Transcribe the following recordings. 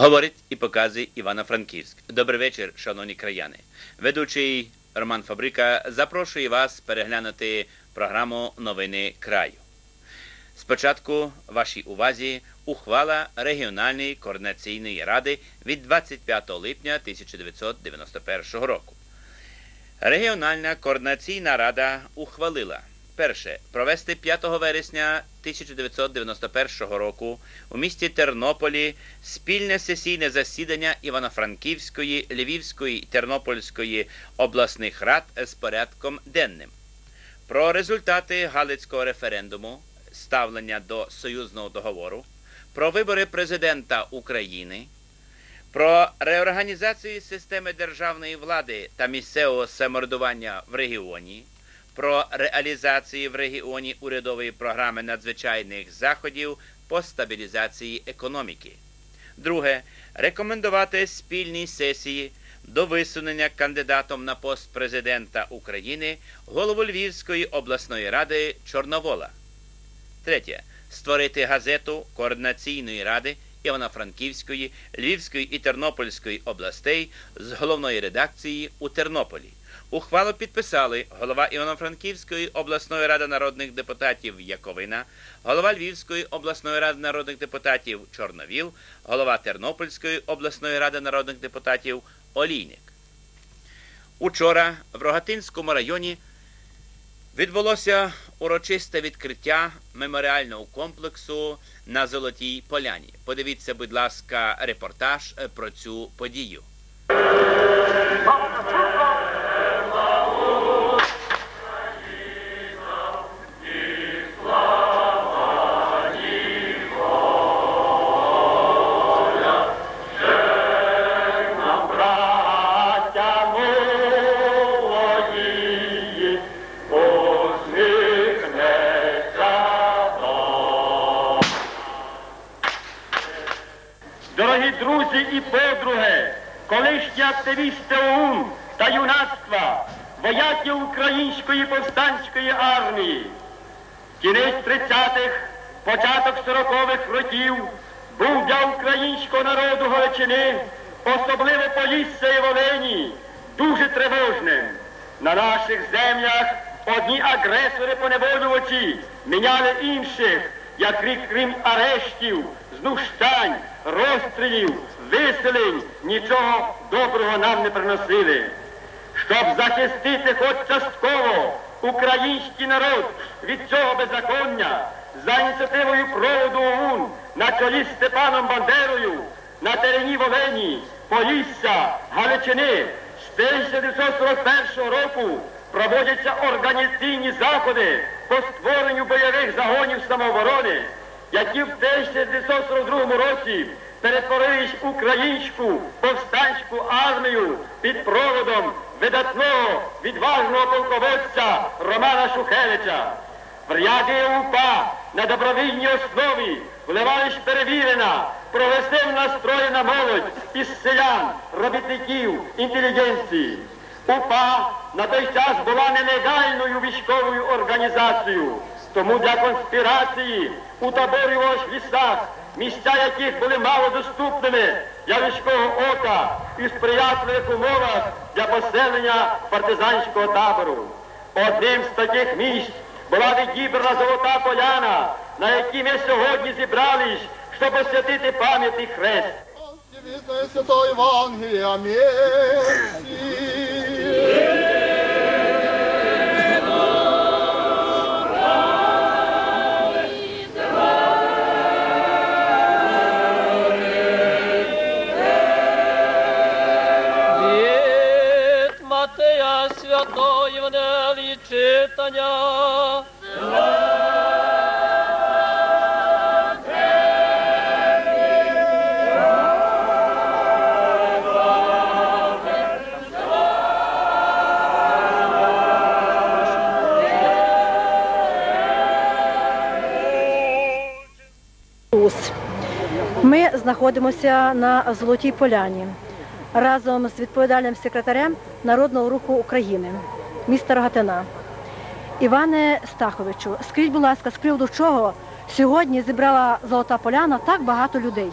Говорить і показує Івано-Франківськ. Добрий вечір, шановні краяни. Ведучий Роман Фабрика запрошує вас переглянути програму Новини краю. Спочатку вашій увазі ухвала регіональної координаційної ради від 25 липня 1991 року. Регіональна координаційна рада ухвалила перше провести 5 вересня 1991 року у місті Тернополі спільне сесійне засідання Івано-Франківської, Львівської Тернопільської обласних рад з порядком денним. Про результати Галицького референдуму, ставлення до союзного договору, про вибори президента України, про реорганізацію системи державної влади та місцевого самоврядування в регіоні, про реалізацію в регіоні урядової програми надзвичайних заходів по стабілізації економіки. Друге рекомендувати спільній сесії до висунення кандидатом на пост президента України голову Львівської обласної ради Чорновола. Третє. Створити газету Координаційної ради Івано-Франківської, Львівської і Тернопільської областей з головної редакції у Тернополі. Ухвалу підписали голова Івано-Франківської обласної ради народних депутатів Яковина, голова Львівської обласної ради народних депутатів Чорновіл, голова Тернопільської обласної ради народних депутатів Олійник. Учора в Рогатинському районі відбулося урочисте відкриття меморіального комплексу на Золотій Поляні. Подивіться, будь ласка, репортаж е, про цю подію. Колишні активісти ОУН та юнацтва, вояки Української повстанської армії, Кінець 30-х, початок 40-х років був для українського народу Галичини, особливо Полісся і Волині, дуже тривожним. На наших землях одні агресори поневолювачі міняли інших, як крім арештів, знущань, розстрілів, виселень, нічого доброго нам не приносили. Щоб захистити хоч частково український народ від цього беззаконня, за ініціативою проводу ОУН на чолі з Степаном Бандерою на терені Волині, Полісся, Галичини з 1941 року проводяться організаційні заходи по створенню бойових загонів самооборони, які в 1942 році перетворились в українську повстанську армію під проводом видатного відважного полководця Романа Шухевича. В ряди УПА на добровільній основі вливалась перевірена, прогресивно настроєна молодь із селян, робітників, інтелігенції. УПА на той час була нелегальною військовою організацією, тому для конспірації утаборювалась в лісах, місця яких були малодоступними для людського ока і сприятливих умовах для поселення партизанського табору. Одним з таких місць була відібрана Золота Поляна, на якій ми сьогодні зібрались, щоб освятити пам'ятний хрест. Святое Святого Евангелия читання. Ми знаходимося на Золотій Поляні разом з відповідальним секретарем Народного руху України міста Рогатина. Іване Стаховичу, скажіть, будь ласка, з приводу чого сьогодні зібрала Золота Поляна так багато людей?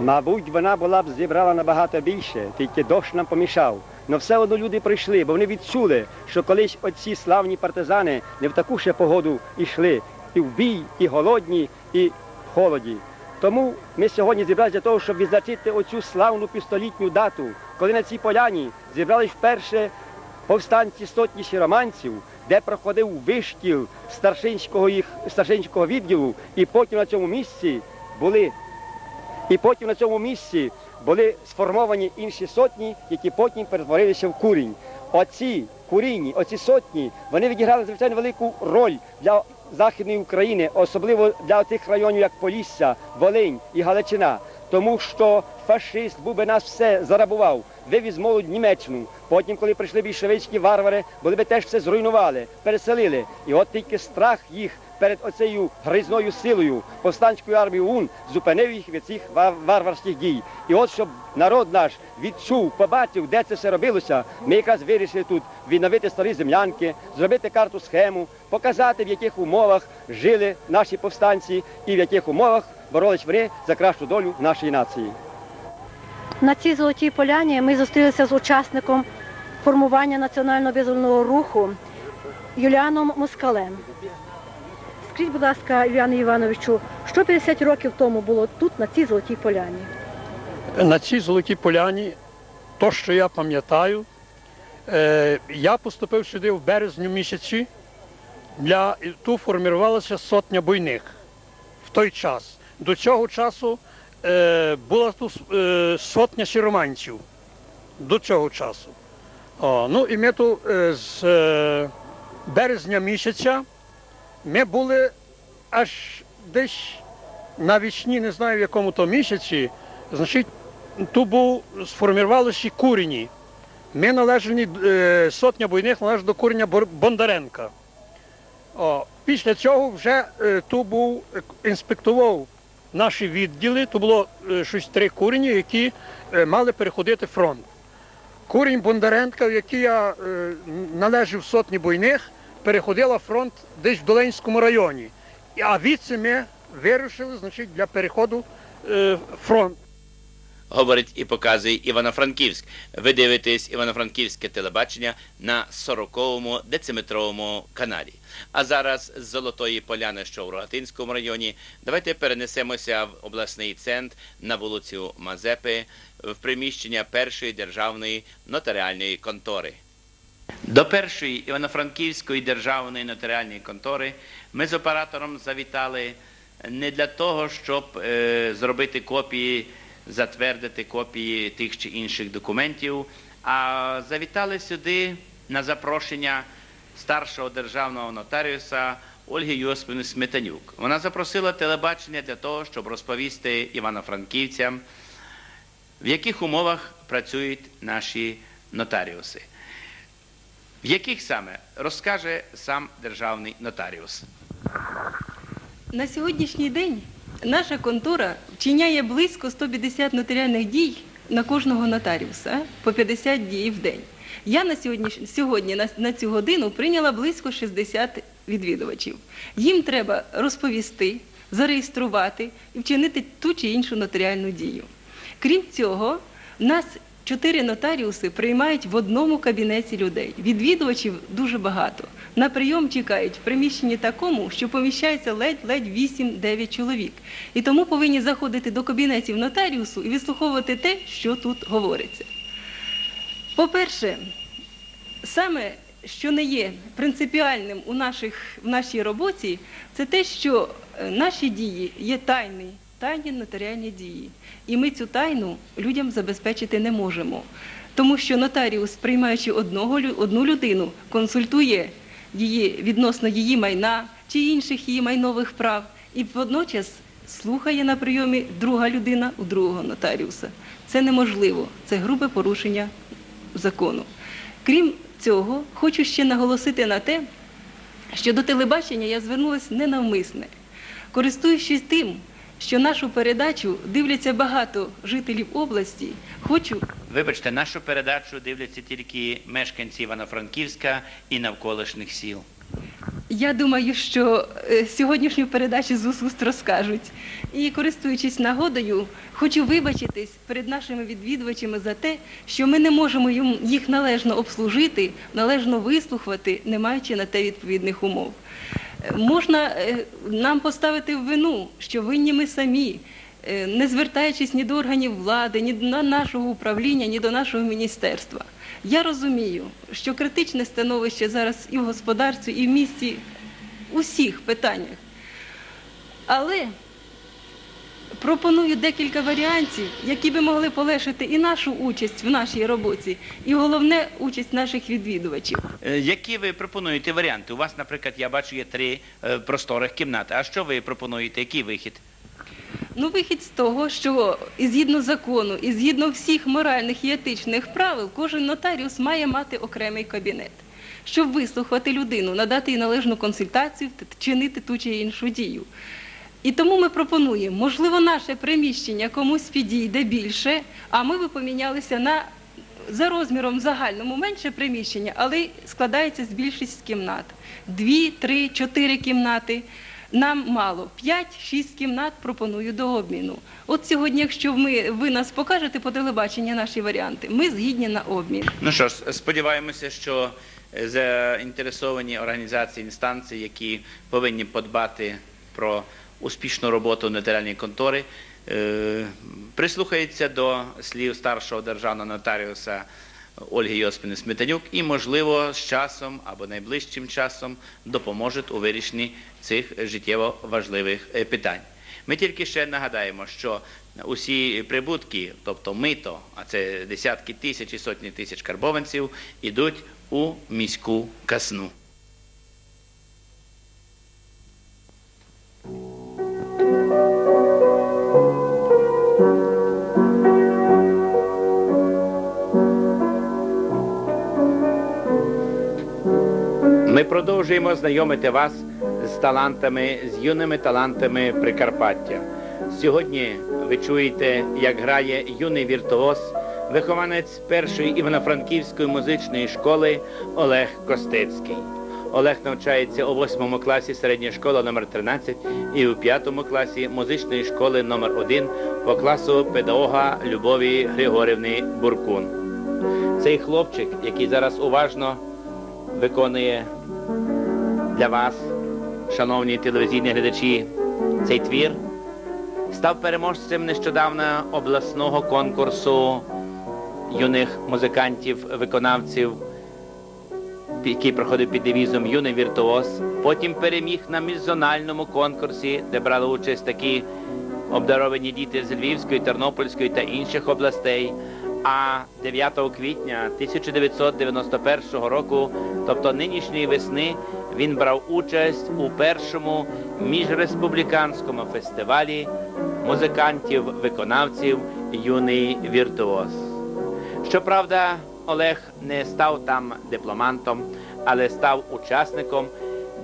Мабуть, вона була б зібрала набагато більше, тільки дощ нам помішав. Но все одно люди прийшли, бо вони відчули, що колись оці славні партизани не в таку ще погоду йшли. І в бій, і голодні, і в холоді. Тому ми сьогодні зібралися для того, щоб відзначити оцю славну півстолітню дату, коли на цій поляні зібрались вперше повстанці сотні сіроманців, де проходив вишкіл старшинського їх старшинського відділу, і потім на цьому місці були і потім на цьому місці були сформовані інші сотні, які потім перетворилися в курінь. Оці курінні, оці сотні, вони відіграли звичайно велику роль для Західної України, особливо для тих районів, як Полісся, Волинь і Галичина. Тому що фашист був би нас все зарабував, вивіз молодь Німеччину. Потім, коли прийшли більшовицькі варвари, вони би теж все зруйнували, переселили. І от тільки страх їх перед оцею гризною силою повстанської армії УН зупинив їх від цих варварських дій. І от щоб народ наш відчув, побачив, де це все робилося, ми якраз вирішили тут відновити старі землянки, зробити карту схему, показати, в яких умовах жили наші повстанці і в яких умовах боролись вони за кращу долю нашої нації. На цій золотій поляні ми зустрілися з учасником формування національно визвольного руху Юліаном Москалем. Скажіть, будь ласка, Юліану Івановичу, що 50 років тому було тут, на цій золотій поляні? На цій золотій поляні, то, що я пам'ятаю, е, я поступив сюди в березню місяці. Для, тут формувалася сотня буйних в той час. До цього часу була тут е, сотня сіроманців. До цього часу. О, ну і ми тут е, з е, березня місяця ми були аж десь навічні, не знаю в якому то місяці, значить, тут був сформувалися курені. Ми належали, е, сотня бойних належить до курення Бондаренка. О, після цього вже е, тут був е, інспектував наші відділи, то було е, щось три курені, які е, мали переходити фронт. Курінь Бондаренка, в який я належив належав сотні бойних, переходила фронт десь в Долинському районі. А віці ми вирушили значить, для переходу е, фронт. Говорить і показує Івано-Франківськ. Ви дивитесь Івано-Франківське телебачення на 40-му дециметровому каналі. А зараз з Золотої Поляни, що в Рогатинському районі, давайте перенесемося в обласний центр на вулицю Мазепи в приміщення першої державної нотаріальної контори. До першої Івано-Франківської державної нотаріальної контори ми з оператором завітали не для того, щоб е, зробити копії, затвердити копії тих чи інших документів, а завітали сюди на запрошення старшого державного нотаріуса Ольги Йосипівни Сметанюк. Вона запросила телебачення для того, щоб розповісти івано-франківцям, в яких умовах працюють наші нотаріуси. В яких саме розкаже сам державний нотаріус. На сьогоднішній день наша контора вчиняє близько 150 нотаріальних дій на кожного нотаріуса по 50 дій в день. Я на сьогодні, сьогодні на, на цю годину прийняла близько 60 відвідувачів. Їм треба розповісти, зареєструвати і вчинити ту чи іншу нотаріальну дію. Крім цього, нас чотири нотаріуси приймають в одному кабінеті людей. Відвідувачів дуже багато. На прийом чекають в приміщенні такому, що поміщається ледь-ледь 8-9 чоловік. І тому повинні заходити до кабінетів нотаріусу і вислуховувати те, що тут говориться. По-перше, саме що не є принципіальним у наших, в нашій роботі, це те, що е, наші дії є тайні, тайні нотаріальні дії. І ми цю тайну людям забезпечити не можемо. Тому що нотаріус, приймаючи одного, одну людину, консультує її відносно її майна чи інших її майнових прав, і водночас слухає на прийомі друга людина у другого нотаріуса. Це неможливо, це грубе порушення закону. Крім цього, хочу ще наголосити на те, що до телебачення я звернулася ненавмисне, користуючись тим, що нашу передачу дивляться багато жителів області, хочу Вибачте, нашу передачу дивляться тільки мешканці Івано-Франківська і навколишніх сіл. Я думаю, що е, сьогоднішню передачу з уст розкажуть. І користуючись нагодою, хочу вибачитись перед нашими відвідувачами за те, що ми не можемо їх належно обслужити, належно вислухати, не маючи на те відповідних умов. Можна е, нам поставити вину, що винні ми самі, е, не звертаючись ні до органів влади, ні до нашого управління, ні до нашого міністерства. Я розумію, що критичне становище зараз і в господарстві, і в місті усіх питаннях. Але пропоную декілька варіантів, які би могли полегшити і нашу участь в нашій роботі, і головне участь наших відвідувачів. Е, Які ви пропонуєте варіанти? У вас, наприклад, я бачу, є три е, просторих кімнати. А що ви пропонуєте? Який вихід? Ну, вихід з того, що і згідно закону, і згідно всіх моральних і етичних правил, кожен нотаріус має мати окремий кабінет, щоб вислухати людину, надати їй належну консультацію, чинити ту чи іншу дію. І тому ми пропонуємо, можливо, наше приміщення комусь підійде більше, а ми би помінялися на за розміром загальному менше приміщення, але складається з більшість кімнат. Дві, три, чотири кімнати. Нам мало. П'ять-шість кімнат пропоную до обміну. От сьогодні, якщо ми, ви нас покажете по телебаченню наші варіанти, ми згідні на обмін. Ну що ж, сподіваємося, що е, заінтересовані організації, інстанції, які повинні подбати про успішну роботу нотаріальної контори, е, прислухаються до слів старшого державного нотаріуса Ольги Йоспіни Сметанюк і, можливо, з часом або найближчим часом допоможуть у вирішенні цих життєво важливих е, питань. Ми тільки ще нагадаємо, що усі прибутки, тобто мито, а це десятки тисяч і сотні тисяч карбованців, ідуть у міську касну. Продовжуємо знайомити вас з талантами, з юними талантами Прикарпаття. Сьогодні ви чуєте, як грає юний віртуоз, вихованець першої івано-франківської музичної школи Олег Костецький. Олег навчається у 8 класі середньої школи номер 13 і у 5 класі музичної школи номер 1 по класу педагога Любові Григорівни Буркун. Цей хлопчик, який зараз уважно виконує для вас, шановні телевізійні глядачі, цей твір став переможцем нещодавно обласного конкурсу юних музикантів, виконавців, який проходив під девізом Юний віртуоз. Потім переміг на міжзональному конкурсі, де брали участь такі обдаровані діти з Львівської, Тернопільської та інших областей. А 9 квітня 1991 року, тобто нинішньої весни, він брав участь у першому міжреспубліканському фестивалі музикантів-виконавців Юний віртуоз. Щоправда, Олег не став там дипломантом, але став учасником,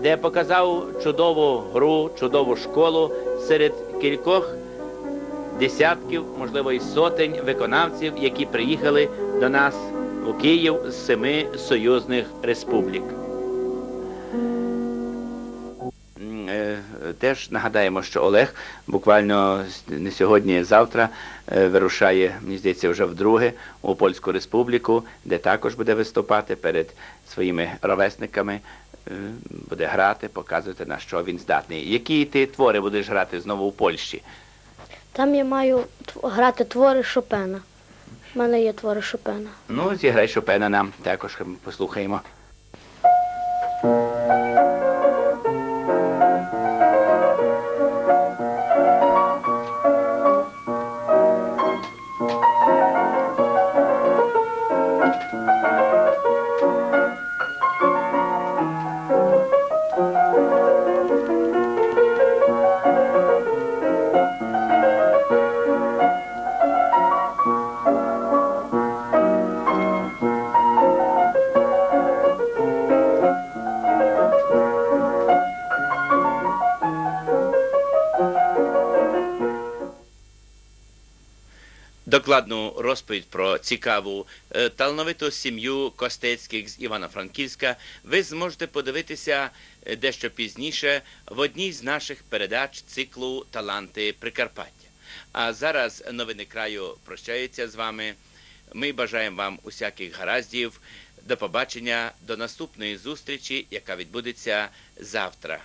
де показав чудову гру, чудову школу серед кількох десятків, можливо, і сотень виконавців, які приїхали до нас у Київ з семи союзних республік. Е, Теж нагадаємо, що Олег буквально не сьогодні, а завтра е, вирушає, мені здається, вже вдруге у Польську Республіку, де також буде виступати перед своїми ровесниками, е, буде грати, показувати, на що він здатний. Які ти твори будеш грати знову у Польщі? Там я маю грати твори Шопена. У мене є твори Шопена. Ну, зіграй Шопена нам також послухаємо. Докладну розповідь про цікаву е, талановиту сім'ю Костецьких з Івано-Франківська ви зможете подивитися е, дещо пізніше в одній з наших передач циклу Таланти Прикарпаття. А зараз новини краю прощаються з вами. Ми бажаємо вам усяких гараздів. До побачення, до наступної зустрічі, яка відбудеться завтра.